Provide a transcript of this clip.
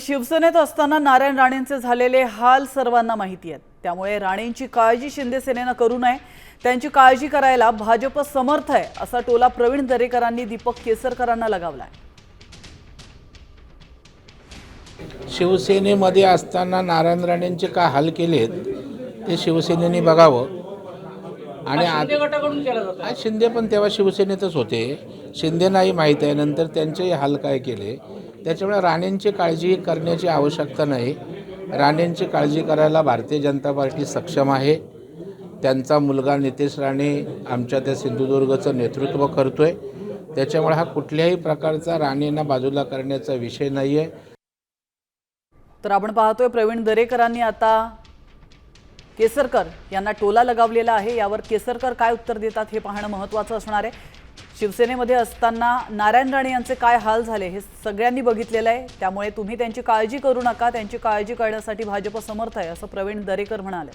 शिवसेनेत असताना नारायण राणेंचे झालेले हाल सर्वांना माहिती आहेत. त्यामुळे राणेंची काळजी शिंदे सेनेनं करू नये. त्यांची काळजी करायला भाजप समर्थ आहे असा टोला प्रवीण दरेकरांनी दीपक केसरकरांना लगावलाय. शिवसेनेमध्ये असताना नारायण राणेंचे काय हाल केलेत ते शिवसेनेने बघावं. आणि शिंदे पण तेव्हा शिवसेनेतच होते. शिंदेनाही माहीत आहे नंतर त्यांचेही हाल काय केले. त्याच्यामुळे राणेंची काळजी करण्याची आवश्यकता नाही. राणेंची काळजी करायला भारतीय जनता पार्टी सक्षम आहे. त्यांचा मुलगा नितेश राणे आमच्या त्या सिंधुदुर्गचं नेतृत्व करतो आहे त्याच्यामुळे हा कुठल्याही प्रकारचा राणेंना बाजूला करण्याचा विषय नाही आहे तर आपण पाहतोय प्रवीण दरेकरांनी आता केसरकर यांना टोला लगावलेला आहे. यावर केसरकर काय उत्तर देतात हे पाहणं महत्त्वाचं असणार आहे. शिवसेनेमध्ये असताना नारायण राणे यांचे काय हाल झाले हे सगळ्यांनी बघितलेलं आहे. त्यामुळे तुम्ही त्यांची काळजी करू नका त्यांची काळजी करण्यासाठी भाजप समर्थ आहे असं प्रवीण दरेकर म्हणाले.